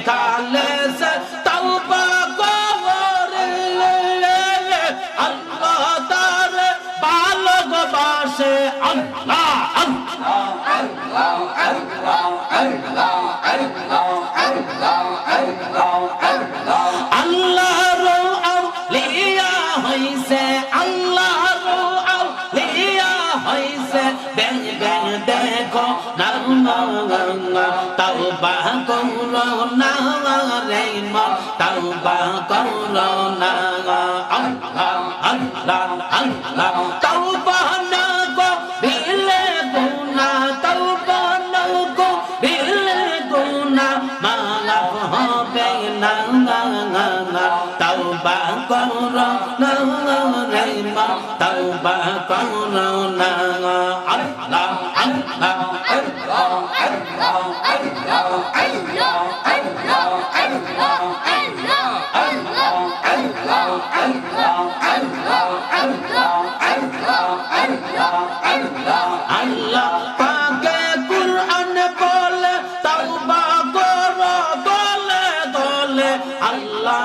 যেখানে সে তওবা করে আল্লাহ তারে ভালোবাসে আল্লাহ আল্লাহ আল্লাহর আল্লাহ আল্লাহ তাওবা না গো ভিলে গুনা তাওবা না গো ভিলে গুনা মালাপ হবে না তাওবা করো না রে মা তাওবা করো না আল্লাহ আল্লাহ আল্লাহ। আল্লাহ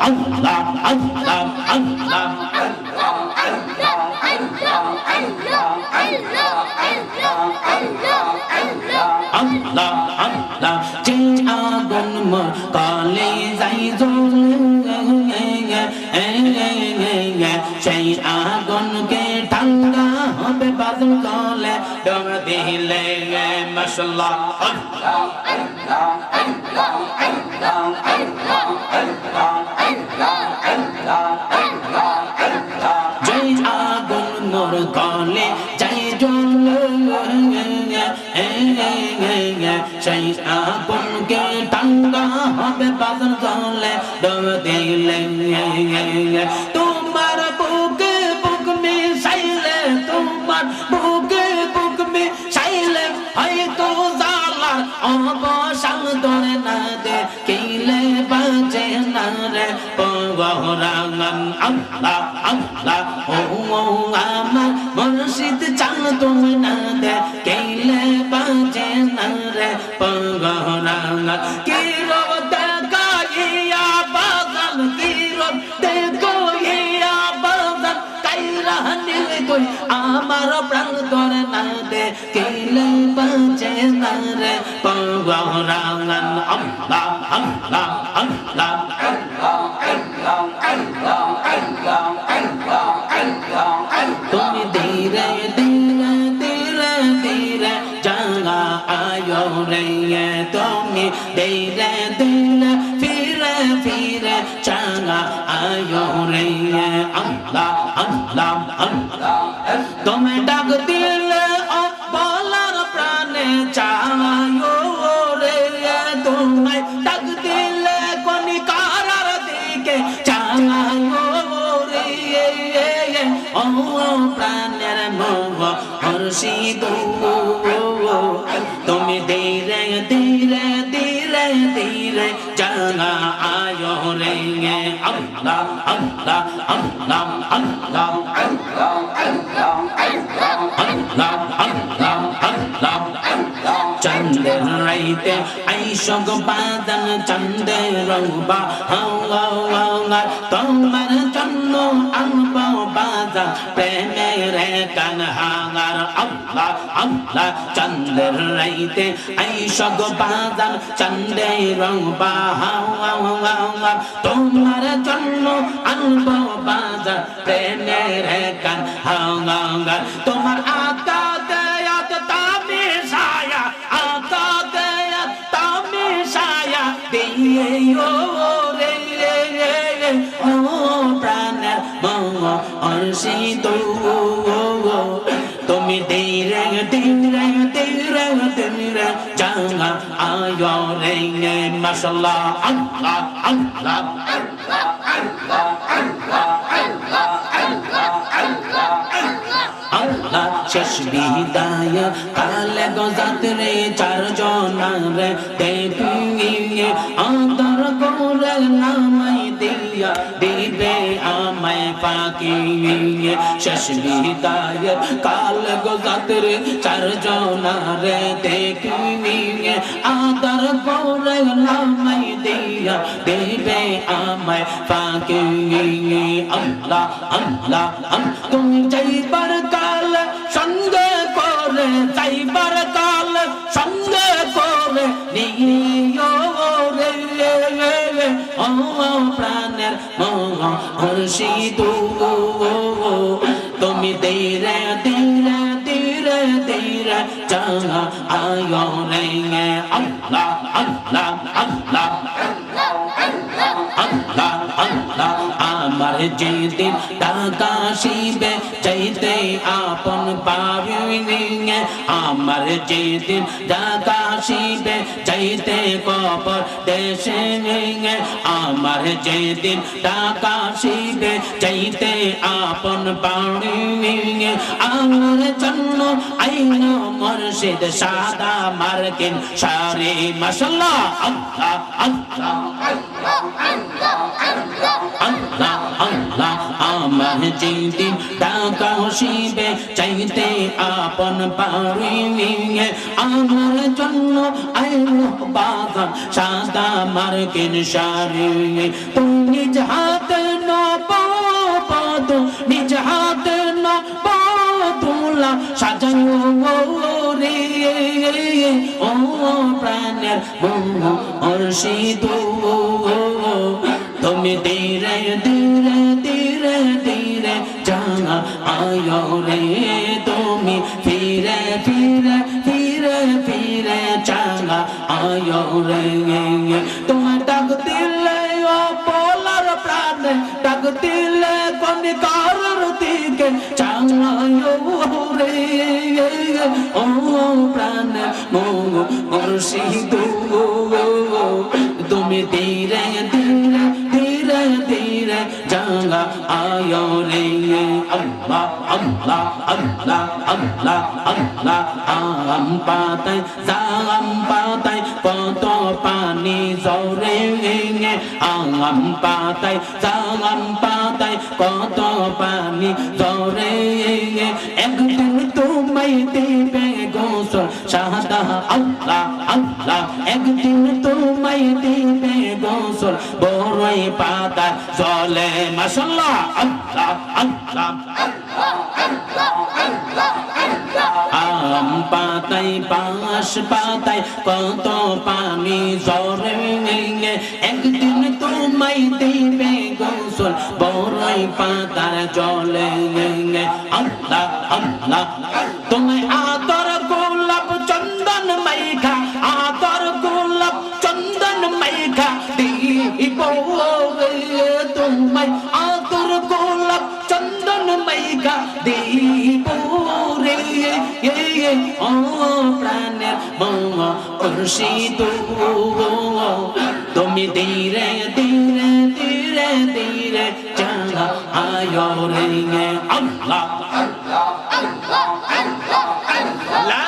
আল্লাহ আল্লাহ আল্লাহ আল্লাহ আল্লাহ যে আগুন মোর কালে যাই সেই আগুনকে ঠান্ডা হবে বাদল কলে ডর দিলে মশলা যে আগুন মোর কলে যাই সেই আগুনকে ঠান্ডা হবে বাদল কলে ডর দিলে তোমার রে পগরাঙ্গন আল্লাহ আল্লাহ ও আমার মনসিদ চান তুমি তুমি ধীরে ধীরে ধীরে ধীরে জাগা আয়ো রে তুমি ধীরে ধীরে, ফিরে ফিরে জাগা আয়ো রে আল্লাহ আল্লাহ আল্লাহ। তুমি ডাক দিলে ধীরে ধীরে ধীরে ধীরে চলা আয়ো রে আল্লাহ আল্লাহ আল্লাহ আল্লাহ আল্লাহ রাইতে আইসগ বাদন চন্দের রৌবা। হাওয়া তোমার জন্য আনব বাজা। প্রেমের কান হাঙার আল্লাহ আল্লাহ চন্দের রাইতে আইসগ বাদন চন্দের রৌবা। হাওয়া তোমার জন্য আনব বাজা। প্রেমের কান হাঙার তোমার আয় রে মাসাল্লাহ আল্লাহ আল্লাহ আল্লাহ শেষ বিদায় কালে গজাতরে চারজনারে দেবী আদর করে আমায় পাকি শেষ বিদায় কাল গজাতরে চারজনারে দেখবি আদর করে নামাই দিয়া দিবে আমায় পাকি আল্লাহ আল্লাহ তুমি যাইবার কাল সঙ্গে করে, যাইবার কাল সঙ্গে করে নিও রে। রে ও হর্ষিত তুমি দেরে দেরে দেরে দেরে জানা আয়ো রে আল্লাহ আল্লাহ আল্লাহ আল্লাহ আল্লাহ আমার যেদিন টাকা শিবে চাইতে আপন পাবিনি আমার যেদিন টাকা শিবে চাইতে কবর দেশে আমার যেদিন টাকা শিবে চাইতে আপন পানি আমার জন্য আইন মুর্শিদ সাদা মার্কিন সারে মাসাল্লাহ আল্লাহ আল্লাহ আল্লাহ আল্লাহ আমার যেদিন টাকা শিবে, চাইতে আপন পারি আমার জন্য আইন বাগান সাদা মার্কিন সারি তুমি নিজ হাতে নবাদ নিজ হাতে নবাদুলা সাজাও রে ও প্রাণের মন অর্ষিত তুমি ধীরে ধীরে আয়ো রে তুমি ফিরে ফিরে ফিরে ফিরে জানা আয়ো রে তোমার ডাক দিলে ও বলার প্রাণে, ডাক দিলে কোন কারোর দিকে জানা রে ও প্রাণে, মো তুমি ধীরে আল্লাহ আল্লাহ আল্লাহ আল্লাহ আম পাতায় জাম পাতায় কত পানি জরে আম পাতায় জাম পাতায় কত পানি জরে একদিন তোমায় দেবে গোসল, সাদা আল্লাহ আল্লাহ। একদিন তোমায় দেবে গোসল বড়ই পাতা জলে। মাসাল্লাহ আল্লাহ আল্লাহ। আম পাতাই পাশ পাতাই কত পানি জরে একদিন তোমায় দেবে গোসল। বড়ই পাতার জলে আল্লাহ আল্লাহ, তোমায় মুর্শিদ তুমি ধীরে ধীরে ধীরে ধীরে চালা আয় রে আল্লাহ লা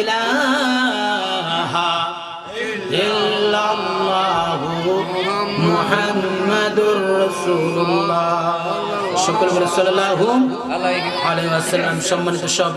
ইলাহা ইল্লাল্লাহু মুহাম্মাদুর রাসূলুল্লাহ। সকল বলে সাল্লাল্লাহু আলাইহি সম্মানিত সব